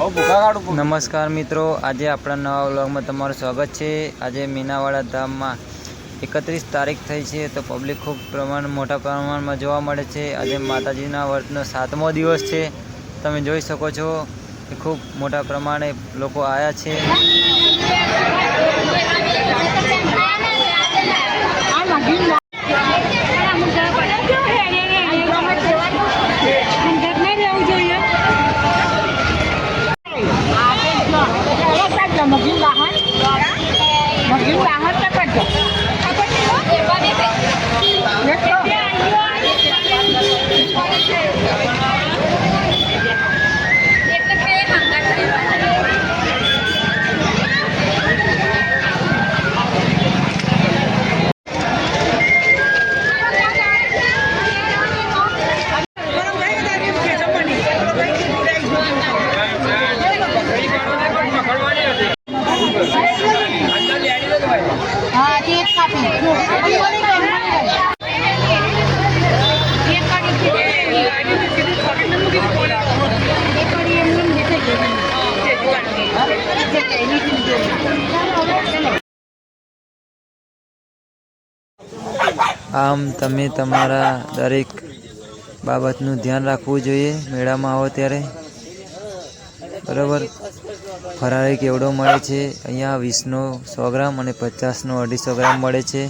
નમસ્કાર મિત્રો, આજે આપણા નવા વ્લોગમાં તમારું સ્વાગત છે. આજે મીનાવાડા ધામમાં એકત્રીસ તારીખ થઈ છે તો પબ્લિક ખૂબ પ્રમાણ, મોટા પ્રમાણમાં જોવા મળે છે. આજે માતાજીના વ્રતનો સાતમો દિવસ છે. તમે જોઈ શકો છો કે ખૂબ મોટા પ્રમાણે લોકો આવ્યા છે. টাকা આમ તમે તમારા દરેક બાબતનું ધ્યાન રાખવું જોઈએ મેળામાં આવો ત્યારે. બરાબર? ફરાળી કેવડો મળે છે. અહીંયા વીસનો સો ગ્રામ અને પચાસનો અઢીસો ગ્રામ મળે છે.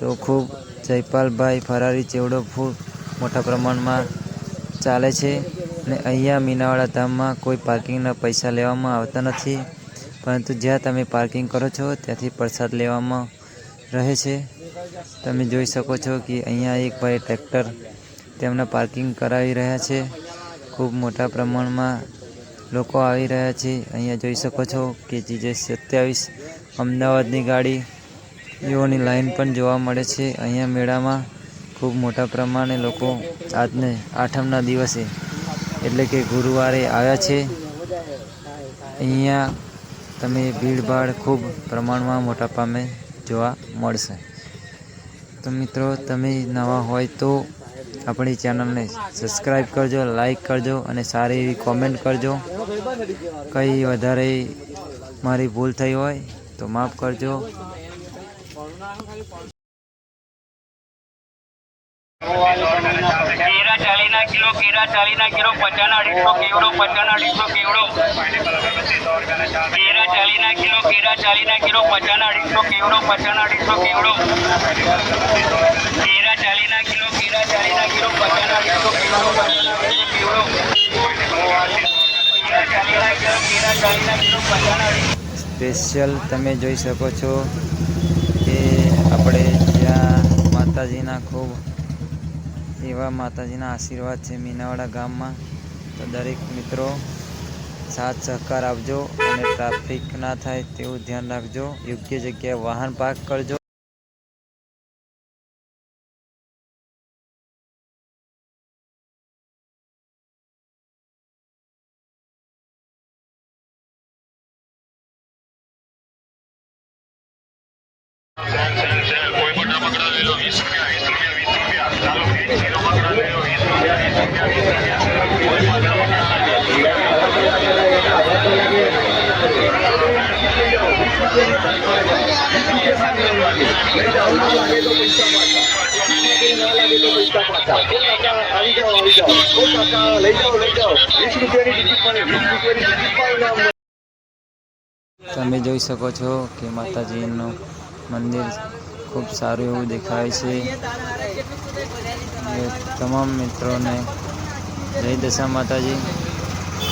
તો ખૂબ જયપાલભાઈ ફરારી ચેવડો ખૂબ મોટા પ્રમાણમાં ચાલે છે અને અહીંયા મીનાવાડા ધામમાં કોઈ પાર્કિંગના પૈસા લેવામાં આવતા નથી. પરંતુ જ્યાં તમે પાર્કિંગ કરો છો, ત્યાંથી પ્રસાદ લેવામાં રહે છે. તમે જોઈ શકો છો કે અહીંયા એક ભાઈ ટ્રેક્ટર તેમના પાર્કિંગ કરાવી રહ્યા છે. ખૂબ મોટા પ્રમાણમાં લોકો આવી રહ્યા છે. અહીંયા જોઈ શકો છો કે જીજે સત્યાવીસ અમદાવાદની ગાડી યોની લાઈન પણ જોવા મળે છે. અહીંયા મેળામાં ખૂબ મોટા પ્રમાણે લોકો આજને આઠમના દિવસે એટલે કે ગુરુવારે આવ્યા છે. અહીંયા તમે ભીડભાડ ખૂબ પ્રમાણમાં મોટા પામે જોવા મળશે. તો મિત્રો, તમે નવા હોય તો આપણી ચેનલને સબસ્ક્રાઈબ કરજો લાઈક કરજો અને સારી એવી કોમેન્ટ કરજો. કંઈ વધારે મારી ભૂલ થઈ હોય તો માફ કરજો. કેરા ચાલીના કિલો કેરા ચાલીના કિલો, પચાના અઢીસો કેવડો, પચાના અઢીસો કેવડો? કેરા ચાલીના કિલો કેરા ચાલીના કિલો, પચાના અઢીસો કેવડો, પચાના અઢીસો કેવડો? કેરા ચાલીના કિલો કેરા ચાલીના કિલો, પચાના અઢીસો કેવડો, પચાના અઢીસો કેવડો? સ્પેશિયલ તમે જોઈ શકો છો કે આપણે જ્યાં માતાજીના ખૂબ એવા માતાજીના આશીર્વાદ છે મીનાવાડા ગામમાં. તો દરેક મિત્રો સાથ સહકાર આપજો અને ટ્રાફિક ના થાય તેવું ધ્યાન રાખજો. યોગ્ય જગ્યાએ વાહન પાર્ક કરજો. તમે જોઈ શકો છો કે માતાજીનું મંદિર ખૂબ સારું એવું દેખાય છે. એ તમામ મિત્રોને જય દશા માતાજી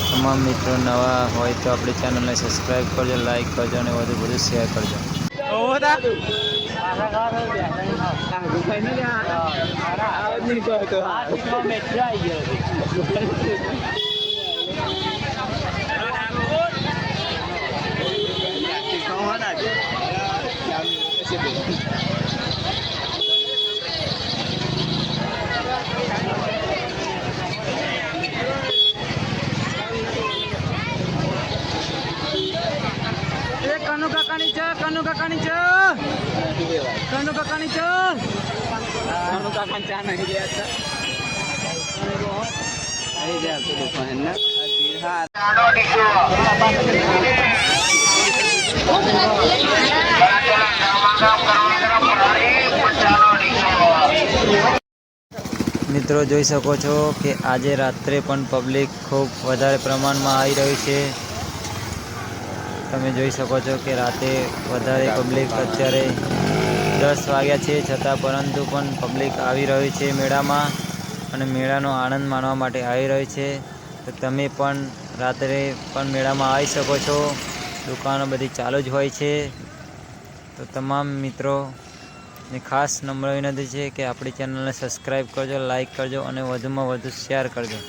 તમામ મિત્રો નવા હોય તો આપણી ચેનલને સબસ્ક્રાઈબ કરજો લાઈક કરજો અને વધુ વધુ શેર કરજો એ કનુ કાકાની છે કનુ કાકાની છે કનુ કાકાની છે કનુ કાકાની ચા નહીં ગયા હતા ગયા તો દુકાન ના મિત્રો જોઈ શકો છો કે આજે રાત્રે પણ પબ્લિક ખૂબ વધારે પ્રમાણમાં આવી રહ્યું છે. તમે જોઈ શકો છો કે રાતે વધારે પબ્લિક અત્યારે દસ વાગ્યા છે, છતાં પરંતુ પણ પબ્લિક આવી રહ્યું છે મેળામાં અને મેળાનો આનંદ માણવા માટે આવી રહ્યું છે. તો તમે પણ રાત્રે પણ મેળામાં આવી શકો છો. દુકાનો બધી ચાલુ જ હોય છે. તો તમામ મિત્રો, ને ખાસ નમ્ર વિનંતી છે કે આપણી ચેનલને સબસ્ક્રાઈબ કરજો લાઈક કરજો અને વધુમાં વધુ શેર કરજો.